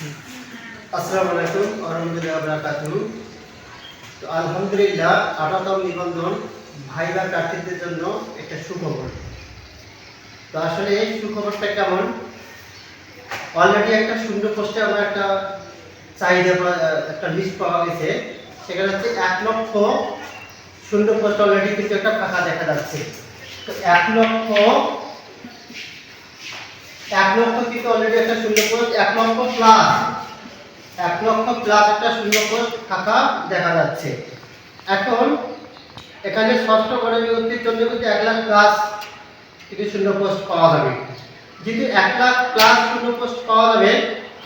আসসালামু আলাইকুম আরহামদুলিল্লাহ বারাকাতুহু। তো আলহামদুলিল্লাহ আঠাতম নিবন্ধন ভাইবা প্রার্থীদের জন্য একটা সুখবর। তো আসলে এই সুখবরটা কেমন? অলরেডি একটা শূন্য পোস্টে আমরা একটা চাহিদা একটা লিস্ট পাওয়া গেছে। সেখানে হচ্ছে এক লক্ষ শূন্য পোস্ট অলরেডি কিন্তু একটা ফাঁকা দেখা যাচ্ছে। তো এক লক্ষ এক লক্ষ কিন্তু অলরেডি একটা শূন্য পোস্ট এক লক্ষ প্লাস এক লক্ষ প্লাস একটা শূন্য পোস্ট ফাঁকা দেখা যাচ্ছে। এখন এখানে ষষ্ঠ গণ বিভক্তির জন্য কিন্তু এক লাখ প্লাস কিন্তু শূন্য পোস্ট পাওয়া যাবে। যদি এক লাখ প্লাস শূন্য পোস্ট পাওয়া যাবে,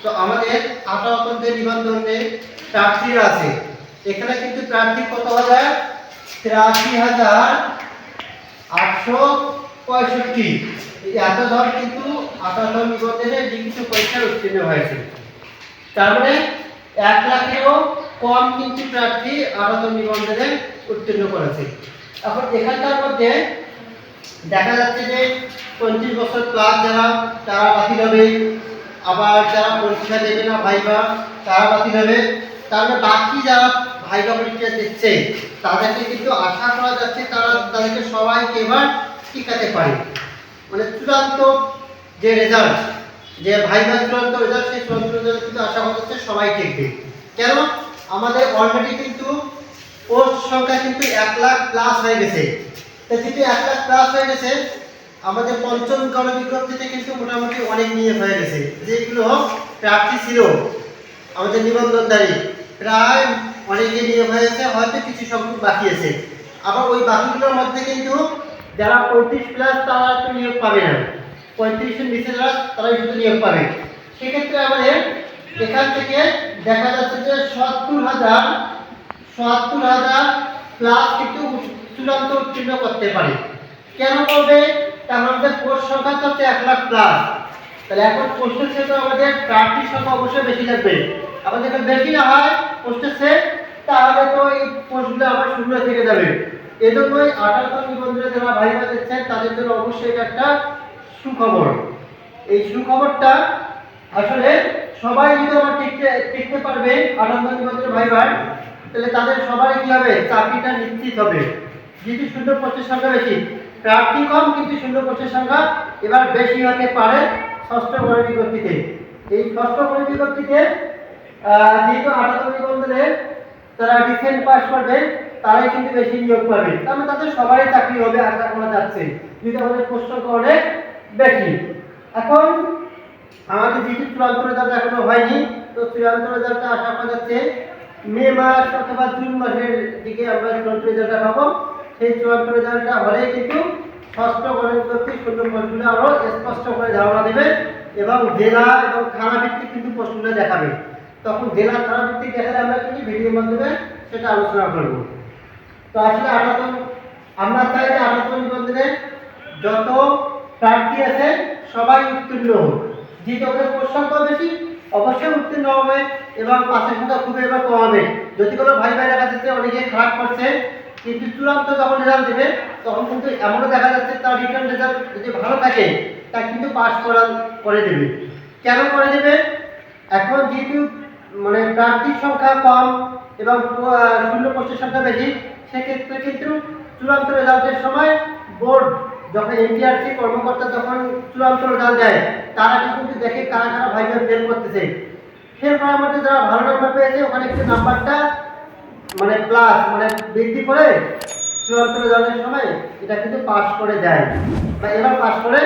তো আমাদের আঠারো যে নিবন্ধনে প্রার্থীরা আছে। এখানে কিন্তু প্রার্থী কত হাজার? তিরাশি হাজার আটশো পঁয়ষট্টি। এই এত ধর কিন্তু আঠারো নিবন্ধনে লিখিত পরীক্ষায় উত্তীর্ণ হয়েছে। তার মানে এক লাখেরও কম কিন্তু প্রার্থী আঠারো নিবন্ধনে উত্তীর্ণ করেছে। এখন এখানকার মধ্যে দেখা যাচ্ছে যে পঁয়ত্রিশ বছর প্লাস যারা, তারা বাতিল হবে। আবার যারা পরীক্ষা দেবে না ভাইবা, তারা বাতিল হবে। তারপরে বাকি যারা ভাইবা পরীক্ষা দিচ্ছে, তাদেরকে কিন্তু আশা করা যাচ্ছে তারা, তাদেরকে সবাইকে এবার টিকাতে পারে। মানে চূড়ান্ত যে রেজাল্ট যে ভাইবা চূড়ান্ত রেজাল্ট সেই চূড়ান্ত রেজাল্ট কিন্তু আশা করা যাচ্ছে সবাই টিকবে কেন? আমাদের অলরেডি কিন্তু পোস্ট সংখ্যা কিন্তু এক লাখ প্লাস হয়ে গেছে। তা যেহেতু এক লাখ প্লাস হয়ে গেছে, আমাদের পঞ্চম গণবিজ্ঞপ্তিতে কিন্তু মোটামুটি অনেক নিয়ে হয়ে গেছে। যেগুলো প্রার্থী ছিল, আমাদের নিবন্ধনধারী, প্রায় অনেকে নিয়োগ হয়েছে, হয়তো কিছু সংখ্যক বাকি আছে। আবার ওই বাকিগুলোর মধ্যে কিন্তু যারা পঁয়ত্রিশ প্লাস তারা তো নিয়োগ পাবে না। পঁয়ত্রিশের নিচে যারা, তারাই শুধু নিয়োগ পাবে। সেক্ষেত্রে আমাদের এখান থেকে দেখা যাচ্ছে যে সত্তর হাজার সত্তর হাজার প্লাস কিন্তু চূড়ান্ত উত্তীর্ণ করতে পারে। কেন করবে? তাহলে আমাদের পোস্ট সংখ্যা তো হচ্ছে এক লাখ প্লাস তাহলে এখন পোস্টের সেট আমাদের প্রার্থীর সংখ্যা অবশ্যই বেশি লাগবে আমাদের বেশি না হয় পোস্টের সেট তাহলে তো এই পোস্টগুলো আবার শূন্য থেকে যাবে। এজন্যই আঠারো নিবন্ধনে যারা ভাইবা দিচ্ছেন তাদের জন্য অবশ্যই একটা সুখবর। এই সুখবরটা আসলে সবাই যদি আমার টিকতে টিকতে পারবে আনন্দ নিবন্ধনের ভাইবার, তাহলে তাদের সবারই কি হবে? চাকরিটা নিশ্চিত হবে। যেহেতু শূন্য পোস্টের সংখ্যা বেশি। প্রার্থী কম, কিন্তু শূন্য পোস্টের সংখ্যা এবার বেশি হতে পারে ষষ্ঠ গণ বিজ্ঞপ্তিতে। এই ষষ্ঠ গণ বিজ্ঞপ্তিতে যেহেতু আঠারো নিবন্ধনে তারা রিসেন্ট পাস করবে তারাই কিন্তু বেশি নিয়োগ পাবে তার মানে তাদের সবারই চাকরি হবে আশা করা যাচ্ছে। যদি আমাদের সংখ্যা অনেক বেশি এখন আমাদের যেহেতু চূড়ান্ত রেজাল্ট এখনও হয়নি, তো চূড়ান্ত রেজাল্টটা আশা করা যাচ্ছে মে মাস অথবা জুন মাসের দিকে আমরা চূড়ান্ত রেজাল্টটা পাবো। সেই চূড়ান্ত রেজাল্টটা হলে কিন্তু ষষ্ঠ গণবিজ্ঞপ্তি শূন্য পোস্টগুলো আরও স্পষ্ট করে ধারণা দেবে এবং জেলা এবং থানা ভিত্তিক কিন্তু পোস্টগুলো দেখাবে। তখন জেলা থানা ভিত্তিক দেখালে আমরা কিন্তু ভিডিওর মাধ্যমে সেটা আলোচনা করব। তো আসলে আঠারো আমরা চাই যে নিবন্ধনে যত প্রার্থী আছে, সবাই উত্তীর্ণ হোক। যে পোস্ট সংখ্যা বেশি, অবশ্যই উত্তীর্ণ হবে এবং পাশের সংখ্যা খুবই এবার কম হবে। যদি কোনো ভাই ভাই দেখা যাচ্ছে অনেকে খারাপ করছে, কিন্তু চূড়ান্ত যখন রেজাল্ট দেবে, তখন কিন্তু এমনও দেখা যাচ্ছে তার রিটার্ন রেজাল্ট যদি ভালো থাকে, তা কিন্তু পাস করা, করে দেবে। কেন করে দেবে? এখন যেহেতু মানে প্রার্থীর সংখ্যা কম এবং শূন্য পোস্টের সংখ্যা বেশি সেক্ষেত্রে কিন্তু চূড়ান্ত রেজাল্টের সময় বোর্ড যখন এনটিআরসি কর্মকর্তা যখন চূড়ান্ত রেজাল্ট দেয়, তারা কিন্তু দেখে কারা কারা ভাই ভাই ফেল করতেছে। ফেল করার মধ্যে যারা ভালো নাম্বার পেয়েছে, ওখানে একটু নাম্বারটা মানে প্লাস মানে বৃদ্ধি করে চূড়ান্ত রেজাল্টের সময় এটা কিন্তু পাস করে দেয় বা এবার পাস করে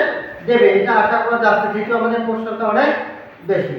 দেবে। এটা আশা করা যাচ্ছে, যেহেতু আমাদের সংখ্যা অনেক বেশি।